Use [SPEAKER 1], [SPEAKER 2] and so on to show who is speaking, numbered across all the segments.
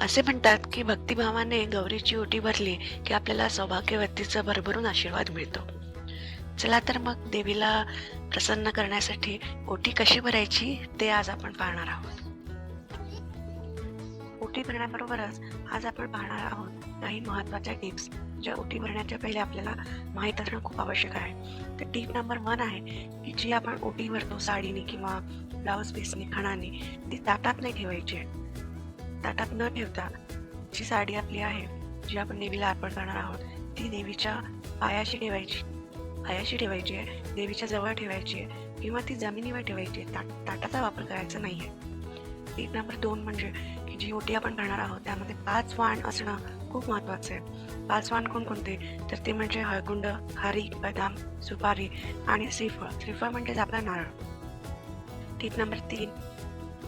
[SPEAKER 1] असे म्हणतात की भक्तिभावाने गौरीची ओटी भरली की आपल्याला सौभाग्यवतीचा भरभरून आशीर्वाद मिळतो. चला तर मग देवीला प्रसन्न करण्यासाठी ओटी कशी भरायची ते आज आपण पाहणार आहोत. ओटी भरण्याबरोबरच आज आपण पाहणार आहोत काही महत्त्वाच्या टिप्स ज्या ओटी भरण्याच्या पहिले आपल्याला माहीत असणं खूप आवश्यक आहे. तर टीप नंबर वन आहे की जी आपण ओटी भरतो साडीने किंवा ब्लाऊज पीसने खणाने ती ताटात नाही ठेवायची. आहे ताटात न ठेवता जी साडी आपली आहे जी आपण देवीला अर्पण करणार आहोत ती देवीच्या पायाशी ठेवायची. पायाशी ठेवायची आहे देवीच्या जवळ ठेवायची आहे किंवा ती जमिनीवर ठेवायची आहे. ताट ताटाचा वापर करायचा नाही आहे एक नंबर दोन म्हणजे की जी ओटी आपण करणार आहोत त्यामध्ये पाच वाण असणं खूप महत्त्वाचं आहे. पाच वाण कोणकोणते? तर ते म्हणजे हळकुंड खारी बदाम सुपारी आणि श्रीफळ. श्रीफळ म्हणजेच आपला नारळ. टीप नंबर तीन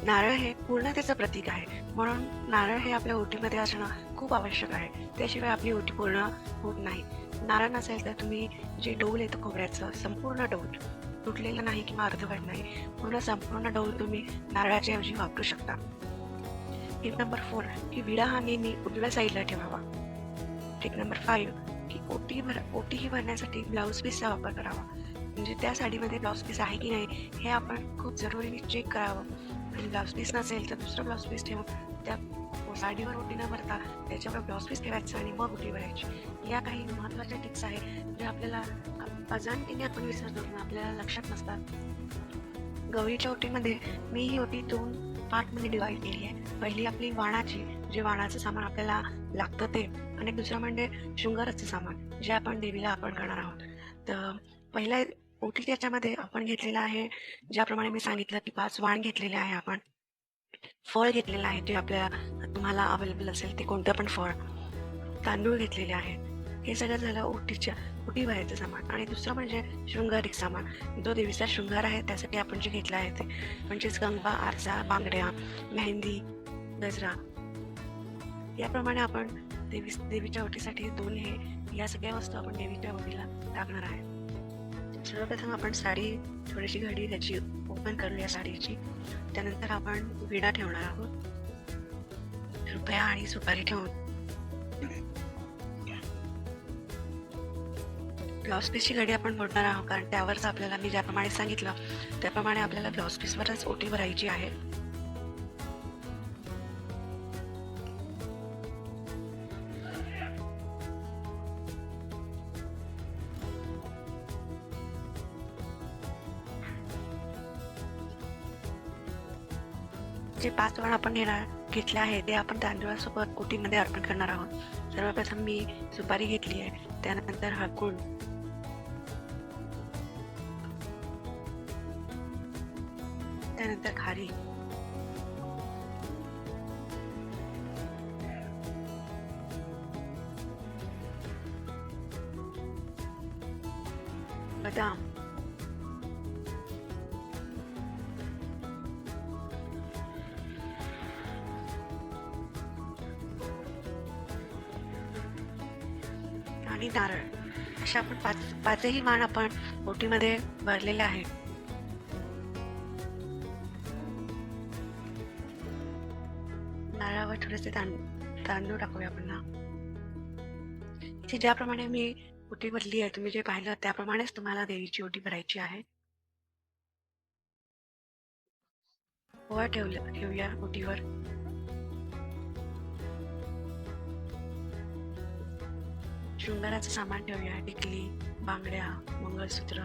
[SPEAKER 1] नारळ हे पूर्णतेचं प्रतीक आहे. म्हणून नारळ हे आपल्या ओटीमध्ये असणं खूप आवश्यक आहे. त्याशिवाय आपली ओटी पूर्ण होत नाही. नारळ नसेल तर तुम्ही जे डोल येतं खोबऱ्याचं संपूर्ण डोल तुटलेलं नाही किंवा अर्धवट नाही पूर्ण संपूर्ण डोल तुम्ही नारळाच्या ऐवजी वापरू शकता. टिप नंबर फोर की विडा हा नेहमी उजव्या साईडला ठेवावा. टिप नंबर फाईव्ह की ओटी भर ओटी ही भरण्यासाठी ब्लाऊज पीसचा वापर करावा. म्हणजे त्या साडीमध्ये ब्लाऊज पीस आहे की नाही हे आपण खूप जरुरीने चेक करावं. आणि ब्लाऊज पीस नसेल तर दुसरं ब्लाऊज पीस ठेवून त्या साडीवर ओटी न भरता त्याच्यावर ब्लाऊज पीस ठेवायचं आणि मग ओटी भरायची. या काही महत्त्वाच्या टिप्स आहेत जे आपल्याला अजाणतीने आपण विसरतो किंवा आपल्याला लक्षात नसतात. गौरीच्या ओटीमध्ये मी ही ओटी दोन पार्टमध्ये डिवाईड केली आहे. पहिली आपली वाणाची जे वाणाचं सामान आपल्याला लागतं ते आणि दुसरं म्हणजे शृंगाराचं सामान जे आपण देवीला अर्पण करणार आहोत. तर पहिल्या ओटी याच्यामध्ये आपण घेतलेलं आहे. ज्याप्रमाणे मी सांगितलं की पाच वाण घेतलेले आहे आपण. फळ घेतलेलं आहे. ते आपल्या तुम्हाला अवेलेबल असेल ते कोणतं पण फळ. तांदूळ घेतलेले आहेत हे सगळं झालं ओटीच्या ओटी बाहेरचं सामान. आणि दुसरं म्हणजे शृंगारिक सामान. जो देवीचा शृंगार आहे त्यासाठी आपण जे घेतलं आहे ते. म्हणजेच गंगा आरसा बांगड्या मेहंदी गजरा. याप्रमाणे आपण देवी देवीच्या ओटीसाठी दोन हे या सगळ्या वस्तू आपण देवीच्या ओटीला टाकणार आहे. सर्वप्रथम आपण साडी थोडीशी घडी त्याची ओपन करूया साडीची. त्यानंतर आपण विडा ठेवणार आहोत. रुपया आणि सुपारी ठेवून. ब्लाऊज पीसची घडी आपण मोडणार आहोत कारण त्यावरच आपल्याला मी ज्याप्रमाणे सांगितलं त्याप्रमाणे आपल्याला ब्लाऊज पीसवरच ओटी भरायची आहे. जे पाच वाण आपण घेणार घेतले आहे ते आपण तांदूळासोबत कोटीमध्ये अर्पण करणार आहोत. सर्वप्रथम मी सुपारी घेतली आहे त्यानंतर हळकुंड त्यानंतर खारी. बदाम. आणि नारळ. अशा आपण पाच पाचही मान आपण ओटीमध्ये भरलेले आहे नारळावर थोडेसे तांदूळ तांदूळ टाकूया आपण इथे ज्याप्रमाणे मी ओटी भरली आहे तुम्ही जे पाहिलं त्याप्रमाणेच तुम्हाला देवीची ओटी भरायची आहे. वर ठेवलं ठेवूया ओटीवर शृंगाराचं सामान ठेवूया टिकली बांगड्या मंगळसूत्र.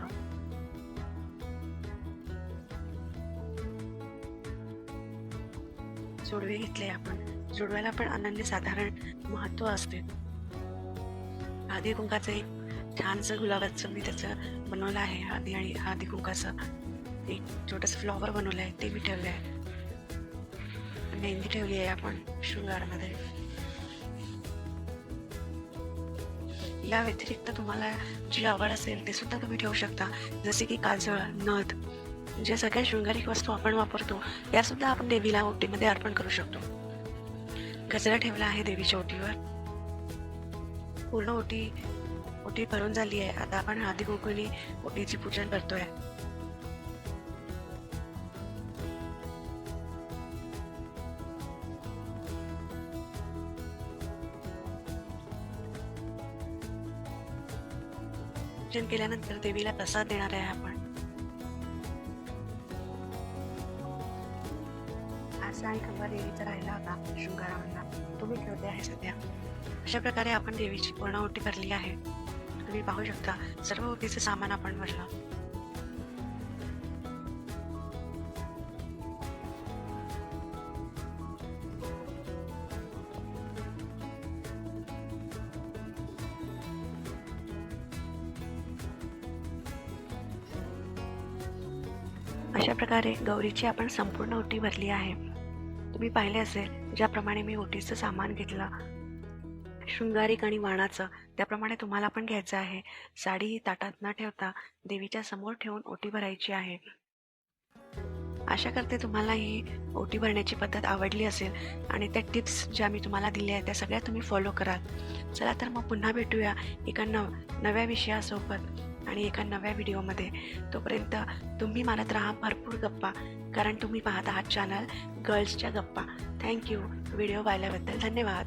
[SPEAKER 1] जोडवे घेतले आपण. जोडव्याला पण अनन्य साधारण महत्त्व असते. हळदी कुंकाचं एक छानसं गुलाबाचं मी त्याचं बनवलं आहे आधी आणि हळदी कुंकाचं एक छोटंसं फ्लॉवर बनवलं आहे ते मी ठेवलं आहे मेहंदी ठेवली आहे आपण शृंगारमध्ये. या व्यतिरिक्त तुम्हाला जी आवड असेल ते सुद्धा तुम्ही ठेवू शकता. जसे की काजळ नथ जे सगळ्या शृंगारिक वस्तू आपण वापरतो या सुद्धा आपण देवीला ओटीमध्ये अर्पण करू शकतो. गजरा ठेवला आहे देवीच्या ओटीवर. पूर्ण ओटी ओटी भरून झाली आहे. आता आपण हळदी कुंकुनी ओटीची पूजन करतोय. पूजन केल्यानंतर देवीला प्रसाद देणार आहे आपण. आज आणि खंबा देवीचा राहिला होता शृंगारावरला तो मी ठेवते आहे सध्या? अशा प्रकारे आपण देवीची पूर्ण करली आहे. तुम्ही पाहू शकता सर्व ओटीचं सामान आपण भरलं. अशा प्रकारे गौरीची आपण संपूर्ण ओटी भरली आहे. तुम्ही पाहिले असेल ज्याप्रमाणे मी ओटीचं सामान घेतलं. शृंगारिक आणि वाणाचं त्याप्रमाणे तुम्हाला पण घ्यायचं आहे. साडी ही ताटात न ठेवता देवीच्या समोर ठेवून ओटी भरायची आहे. आशा करते तुम्हाला ही ओटी भरण्याची पद्धत आवडली असेल आणि त्या टिप्स ज्या मी तुम्हाला दिल्या आहेत त्या सगळ्या तुम्ही फॉलो कराल. चला तर मग पुन्हा भेटूया एका नव नव्या विषयासोबत. आणि एका नव्या व्हिडिओमध्ये. तोपर्यंत तुम्ही मानत राहा भरपूर गप्पा. कारण तुम्ही पाहत आहात चॅनल गर्ल्सच्या गप्पा. थँक्यू व्हिडिओ पाहिल्याबद्दल धन्यवाद.